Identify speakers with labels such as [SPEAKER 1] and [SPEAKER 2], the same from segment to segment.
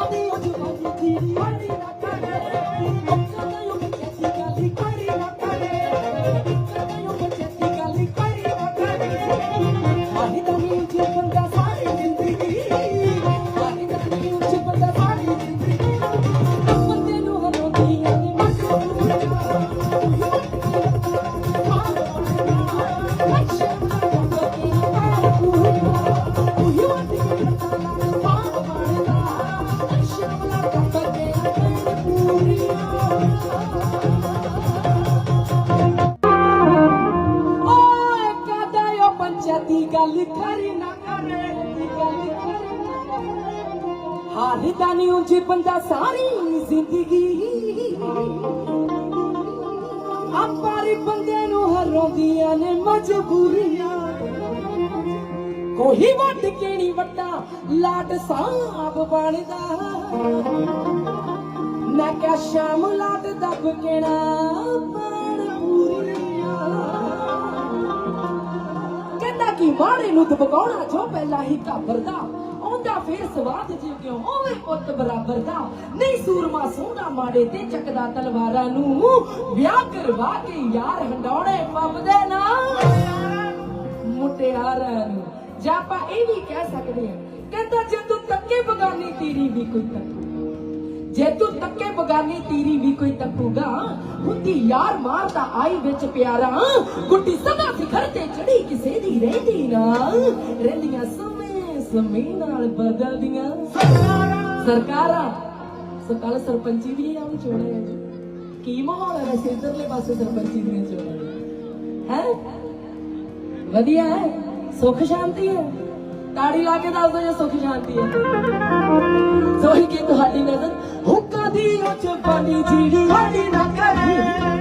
[SPEAKER 1] ਕਦੀ ਉਹ ਹਾਲ ਉਂਝ ਬੰਦਾ ਸਾਰੀ ਜ਼ਿੰਦਗੀ। ਆਪਾਰੀ ਬੰਦੇ ਨੂੰ ਹਰੋਂਦੀਆਂ ਨੇ ਮਜਬੂਰੀਆਂ। ਕੋਈ ਵੱਟ ਕੇ ਵੱਡਾ ਲਾਟ ਸਾਬ ਬਣਦਾ। ਮੈਂ ਕਿਹਾ ਸ਼ਾਮ ਲਾਟ ਦੱਬ ਕੇ ਨਾ ਪੂਰੀਆਂ। ਕਹਿੰਦਾ ਕਿ ਮਾੜੇ ਨੂੰ ਦਬਕਾਉਣਾ ਜੋ ਪਹਿਲਾਂ ਹੀ ਘਾਬਰਦਾ। ਫੇਰ ਸਵਾਦ ਜੀ ਕਿਉਂ ਹੋਵੇ ਪੁੱਤ ਬਰਾਬਰ ਦਾ। ਨਹੀਂ ਸੂਰਮਾ ਸੋਹਣਾ ਮਾੜੇ ਤੇ ਚੱਕਦਾ ਤਲਵਾਰਾਂ ਨੂੰ। ਵਿਆਹ ਕਰਵਾ ਕੇ ਯਾਰ ਹੰਡਾਉਣੇ ਪੱਬਦੇ ਨਾ ਮੁਟਿਆਰਾਂ ਨੂੰ। ਜਾਂ ਆਪਾਂ ਇਹ ਵੀ ਕਹਿ ਸਕਦੇ ਹਾਂ ਕਹਿੰਦਾ ਜੇ ਤੂੰ ਤੱਕੇ ਬਗਾਨੀ ਤੇਰੀ ਵੀ ਕੋਈ ਤੱਕੂ। ਜੇ ਤੂੰ ਤੱਕੇ ਬਗਾਨੀ ਤੇਰੀ ਵੀ ਕੋਈ ਤੱਕੂਗਾ ਹੁੰਦੀ ਯਾਰ ਮਾਰਦਾ ਆਈ ਵਿੱਚ ਪਿਆਰਾ। ਗੁੱਡੀ ਸਦਾ ਸਿਖਰ ਤੇ ਚੜੀ ਕਿਸੇ ਦੀ ਰਹਿੰਦੀ ਨਾ। ਰਹਿੰਦੀਆਂ ਸਮੇਂ ਨਾਲ ਬਦਲਦੀਆਂ। ਸਰਕਾਰਾਂ ਸੋ ਕੱਲ ਸਰਪੰਚੀ ਵੀ ਆਉਂ ਚੋਣੇ ਆ ਜੀ ਕੀ ਮਾਹੌਲ ਹੈ ਵੈਸੇ ਇਧਰਲੇ ਪਾਸੇ ਸਰਪੰਚੀ ਦੀਆਂ ਚੋਣਾਂ ਹੈ? ਵਧੀਆ ਹੈ? ਸੁੱਖ ਸ਼ਾਂਤੀ ਹੈ? ਤਾੜੀ ਲਾ ਕੇ ਦੱਸ ਦੋ ਜੇ ਸੁਖ ਸ਼ਾਂਤੀ ਹੈ। ਸੋਹੀ ਕਿ ਤੁਹਾਡੀ ਨਜ਼ਰ ਹੁੱਕਾ ਦੀ ਉਹ ਚਪਾਨੀ ਜਿਹੜੀ ਸਾਡੀ ਨਾ ਕਰੀ।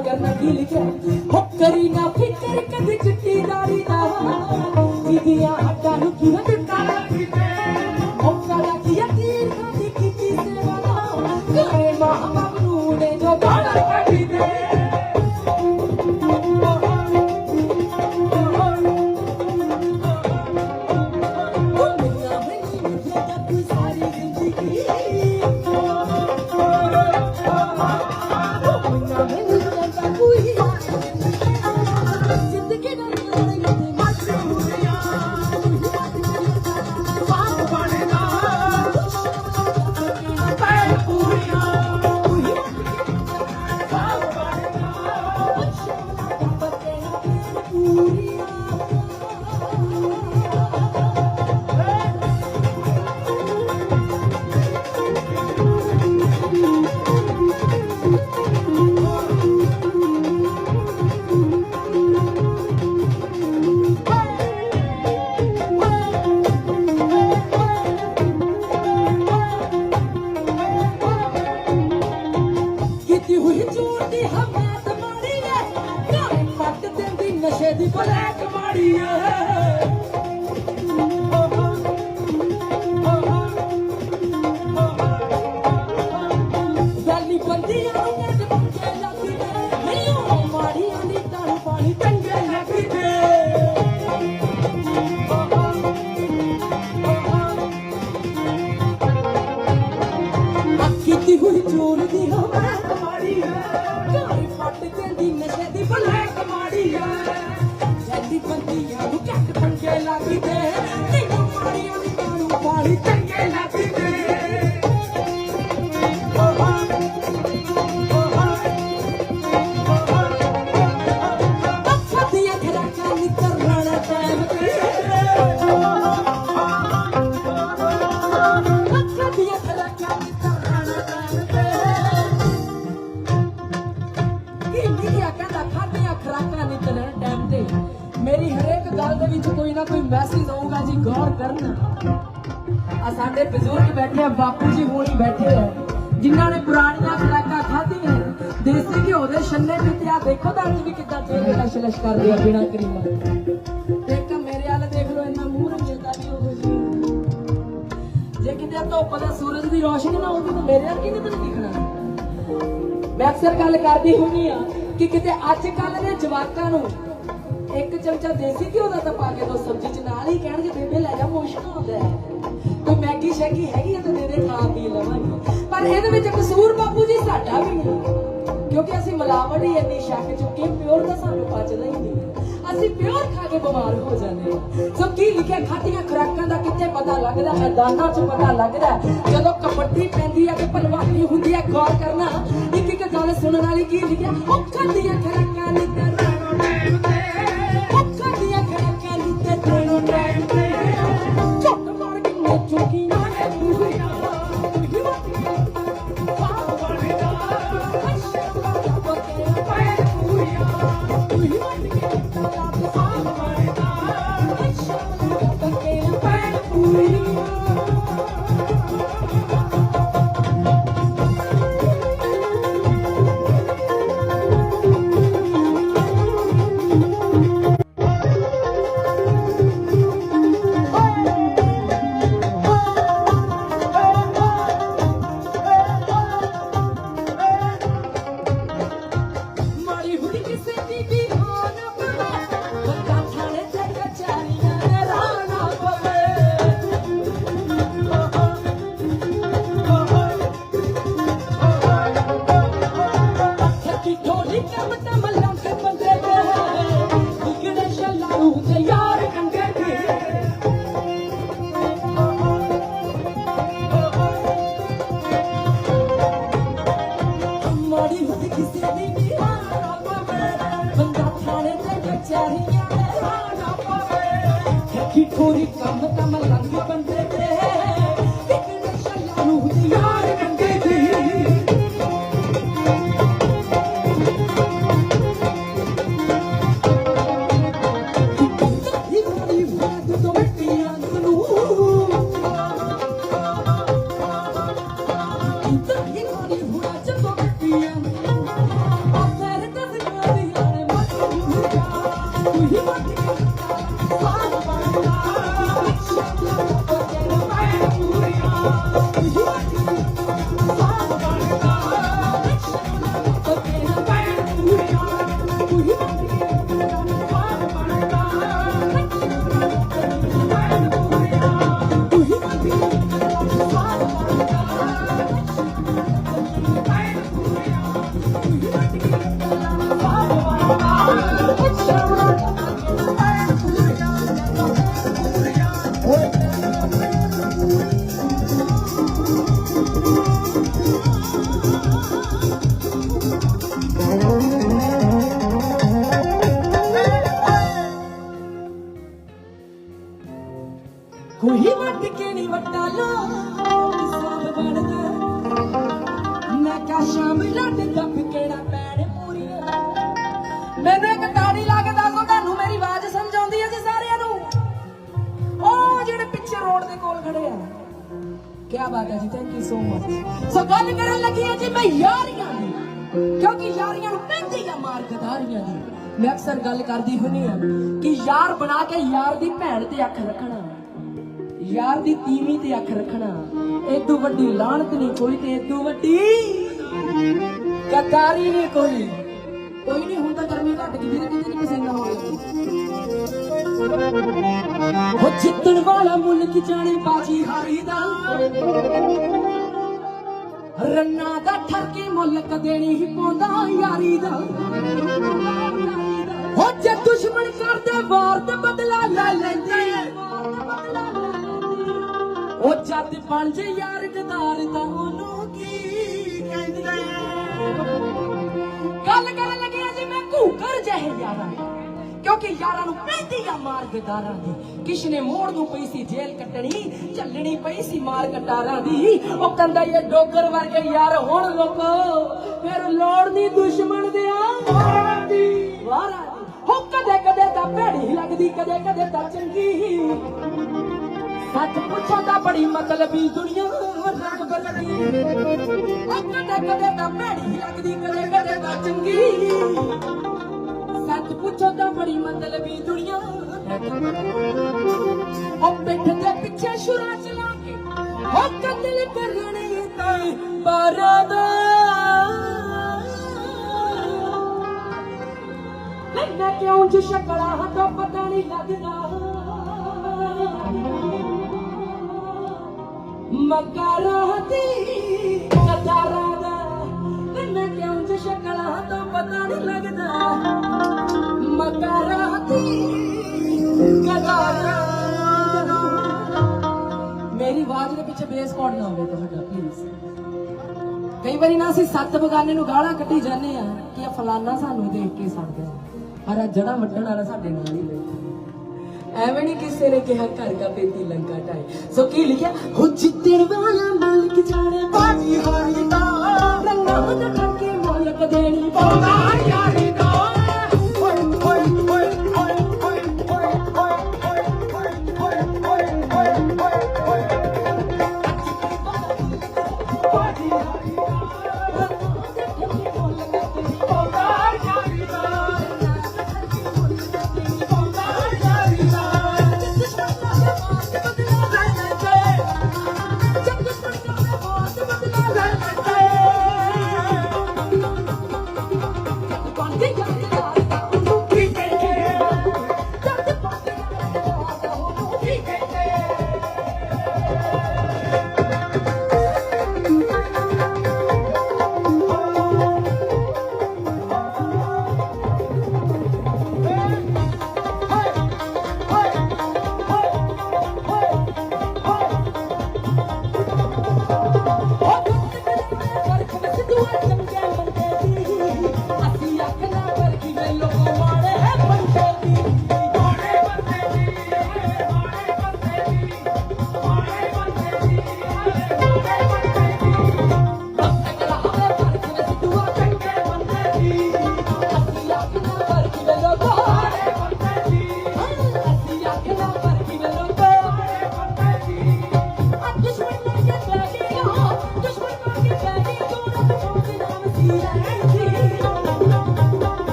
[SPEAKER 1] ਕਰਨਾ ਕੀ ਲਿਖਿਆ? ਹੋ ਕਰੀ ਨਾ ਫਿਕਰ, ਕਦੀ ਚਿੱਟੀ ਦਾੜੀ ਨਾ। ਸਿੱਧੀਆਂ ਹੱਥਾਂ ਨੂੰ ਕੀ ਨਾ ਬਾਪੂ ਜੀ ਹੋਣੀ ਬੈਠੇ ਆ। ਜਿਨ੍ਹਾਂ ਨੇ ਪੁਰਾਣੀਆਂ ਖੁਰਾਕਾਂ ਖਾਧੀਆਂ ਦੇਸੀ ਘਿਓ ਦੇ ਛੰਨੇ ਪੀਤੇ ਆ। ਦੇਖੋ ਤਾਂ ਅੱਜ ਵੀ ਕਿੱਦਾਂ ਚਿਹਰੇ ਲਸ਼ ਲਸ਼ ਕਰਦੇ ਆ ਬਿਨਾਂ ਕਰੀਮਾਂ ਦੇਖ, ਮੇਰੇ ਵਾਲ ਦੇਖ ਲਓ, ਇੰਨਾ ਮੂੰਹ ਰੰਗੇਦਾ ਵੀ ਉਹ ਜੀ ਜੇ ਕਿਤੇ ਧੁੱਪ ਦਾ ਸੂਰਜ ਦੀ ਰੋਸ਼ਨੀ ਨਾ ਹੁੰਦੀ ਤਾਂ ਮੇਰੇ ਵਰਗੀ ਨਹੀਂ ਤੈਨੂੰ ਦਿਖਣਾ। ਮੈਂ ਅਕਸਰ ਗੱਲ ਕਰਦੀ ਹੁੰਦੀ ਆ ਕਿ ਕਿਤੇ ਅੱਜ ਕੱਲ ਦੇ ਜਵਾਕਾਂ ਨੂੰ ਇੱਕ ਚਮਚਾ ਦੇਸੀ ਘਿਓ ਦਾ ਤਾਂ ਪਾ ਕੇ ਦੋ ਸਬਜ਼ੀ ਚ ਨਾਲ ਹੀ ਕਹਿਣਗੇ, ਬੇਬੇ, ਲੈ ਜਾ, ਮੁਸ਼ਕ ਹੁੰਦਾ ਹੈ। ਕੋਈ ਮੈਗੀ ਸ਼ੈਗੀ ਹੈਗੀ ਤਾਂ ਦੇ ਦੇ, ਖਾ ਪੀ ਲਵਾਂਗੇ। ਪਰ ਇਹਦੇ ਵਿੱਚ ਕਸੂਰ ਬਾਪੂ ਜੀ ਸਾਡਾ ਵੀ ਨਹੀਂ। ਕਿਉਂਕਿ ਅਸੀਂ ਮਿਲਾਵਟ ਹੀ ਇੰਨੀ ਛੱਕ ਚੁੱਕੇ ਪਿਓਰ ਦਾ ਸਾਨੂੰ ਪਚਦਾ ਹੀ ਨਹੀਂ ਅਸੀਂ ਪਿਓਰ ਖਾ ਕੇ ਬਿਮਾਰ ਹੋ ਜਾਂਦੇ ਹਾਂ। ਸੋ ਕੀ ਲਿਖਿਆ ਖਾਟੀਆਂ ਖੁਰਾਕਾਂ ਦਾ ਕਿੱਥੇ ਪਤਾ ਲੱਗਦਾ ਮੈਦਾਨਾਂ 'ਚ ਪਤਾ ਲੱਗਦਾ ਜਦੋਂ ਕਬੱਡੀ ਪੈਂਦੀ ਹੈ ਤੇ ਭਲਵਾਨੀ ਹੁੰਦੀ ਹੈ ਗੌਰ ਕਰਨਾ। ਇੱਕ ਇੱਕ ਗੱਲ ਸੁਣਨ ਵਾਲੀ ਕੀ ਲਿਖਿਆ? ਉਹ ਖਾਤੀਆਂ ਖੁਰਾਕਾਂ ਨਹੀਂ ਮਾੜੀ ਸੋ ਮਚ ਸੋ ਗੱਲ ਕਰਨ ਲੱਗੀ ਹੈ ਜੀ ਮੈਂ ਯਾਰੀਆਂ ਦੀ, ਕਿਉਂਕਿ ਯਾਰੀਆਂ ਨੂੰ ਪੈਂਦੀ ਆ ਮਾਰ ਗਦਾਰੀਆਂ ਦੀ। ਮੈਂ ਅਕਸਰ ਗੱਲ ਕਰਦੀ ਹੁੰਨੀ ਆ ਕਿ ਯਾਰ ਬਣਾ ਕੇ ਯਾਰ ਦੀ ਭੈਣ ਤੇ ਅੱਖ ਰੱਖਣਾ, ਯਾਰ ਦੀ ਤੀਵੀਂ ਤੇ ਅੱਖ ਰੱਖਣਾ, ਏਦੂ ਵੱਡੀ ਲਾਹਨਤ ਨਹੀਂ ਕੋਈ ਤੇ ਏਦੂ ਵੱਡੀ ਗਦਾਰੀ ਨਹੀਂ ਕੋਈ। ਕੋਈ ਨਹੀਂ, ਹੁਣ ਤਾਂ ਗਰਮੀ ਘਟ ਗਈ ਫਿਰ ਕਿਤੇ ਨਹੀਂ ਪਸੀਨਾ ਹੋ ਹੋ ਜਿੱਤਣ ਵਾਲਾ ਮੁਲਕ ਜਾਣੇ ਬਾਜੀ ਹਾਰੀ ਦਾ। ਰੰਨਾ ਦਾ ਠਰਕੀ ਮੁੱਲ ਕਦੇਣੀ ਹੀ ਪਾਉਂਦਾ ਯਾਰੀ ਦਾ। ਹੋ ਜੇ ਦੁਸ਼ਮਣ ਕਰਦੇ ਵਾਰ ਤੇ ਬਦਲਾ ਲੈ ਲੈਂਦੇ। ਉਹ ਜੱਦ ਬਣ ਜੇ ਯਾਰ ਗਦਾਰ ਤਾਂ ਉਹਨੂੰ ਕੀ ਕਹਿੰਦੇ? ਗੱਲ ਕਰਨ ਲੱਗਿਆ ਜੀ ਮੈਂ ਘੂਕਰ ਜਿਹੇ ਯਾਰਾਂ ਕਿਉਂਕਿ ਯਾਰਾਂ ਨੂੰ ਪੈਂਦੀ ਆ ਮਾਰ ਗਦਾਰਾਂ ਦੀ। ਕਿਸ ਨੇ ਮੋੜ ਨੂੰ ਪਈ ਸੀ ਜੇਲ੍ਹ ਕੱਟਣੀ, ਚੱਲਣੀ ਪਈ ਸੀ ਮਾਰ ਕਟਾਰਾਂ ਦੀ। ਉਹ ਕੰਦਾ ਇਹ ਡੋਗਰ ਵਰਗੇ ਯਾਰ ਹੁਣ ਲੋਕੋ, ਫਿਰ ਲੋੜ ਨਹੀਂ ਦੁਸ਼ਮਣ ਦੇ ਆ ਵਾਰਾਂ ਦੀ। ਵਾਰਾਂ ਦੀ। ਹੋ ਕਦੇ ਕਦੇ ਤਾਂ ਭੈੜੀ ਲੱਗਦੀ, ਕਦੇ ਕਦੇ ਤਾਂ ਚੰਗੀ। ਸੱਚ ਪੁੱਛੋ ਤਾਂ ਬੜੀ ਮਤਲਬੀ ਦੁਨੀਆ ਰੰਗ ਬਦਲਦੀ ਉਹ ਕਦੇ ਕਦੇ ਤਾਂ ਭੈੜੀ ਲੱਗਦੀ, ਕਦੇ ਕਦੇ ਤਾਂ ਚੰਗੀ। ਸੱਚ ਪੁੱਛੋ ਤਾਂ ਬੜੀ ਮਤਲਬੀ ਦੁਨੀਆ। ਉਹ ਪਿੱਠ ਦੇ ਪਿੱਛੇ ਸ਼ੁਰਾ ਚਲਾ ਕੇ ਉਹ ਕਤਲ ਕਰਨੇ ਤੇ ਬਾਰਾਦਾ ਲੈਣਾ ਕਿਉਂ ਜਿ ਸ਼ਕਲਾਂ ਤੋਂ ਪਤਾ ਨਹੀਂ ਲੱਗਦਾ। ਮਕਰਾਤੀ ਕਦਾਰਾਂ ਦਾ ਲੈਣਾ ਕਿਉਂ ਜਿ ਸ਼ਕਲਾਂ ਤੋਂ ਪਤਾ ਨਹੀਂ ਲੱਗਦਾ। ਮਕਰਾਤੀ ਕਦਾਰਾਂ ਮੇਰੀ ਆਵਾਜ਼ ਦੇ ਪਿੱਛੇ ਬੇਸ ਕੋਡ ਨਾ ਹੋਵੇ ਤੁਹਾਡਾ ਪਲੀਜ਼ ਕਈ ਵਾਰੀ ਨਾ ਅਸੀਂ ਸੱਤ ਬਗਾਨੇ ਨੂੰ ਗਾਲਾਂ ਕੱਢੀ ਜਾਂਦੇ ਆ ਕਿ ਆ ਫਲਾਨਾ ਸਾਨੂੰ ਦੇਖ ਕੇ ਸੜਦਾ ਪਰ ਆ ਜੜਾ ਵੱਢਣ ਵਾਲਾ ਸਾਡੇ ਨਾਲ ਹੀ ਬੈਠਾ ਐਵੇਂ ਨਹੀਂ ਕਿਸੇ ਨੇ ਕਿਹਾ ਘਰ ਦਾ ਪੇਤੀ ਲੰਕਾ ਟਾਏ ਸੋ ਕੀ ਲਿਖਿਆ? ਹੋ ਜਿੱਤਣ ਵਾਲਾ ਮਾਲਕ ਜਾਣੇ ਬਾਜੀ ਹਾਰੀ ਦਾ ਰੰਗਾਂ ਦਾ ਠੱਕੇ ਮਾਲਕ ਦੇਣੀ ਪਾਉਂਦਾ ਯਾਰੀ।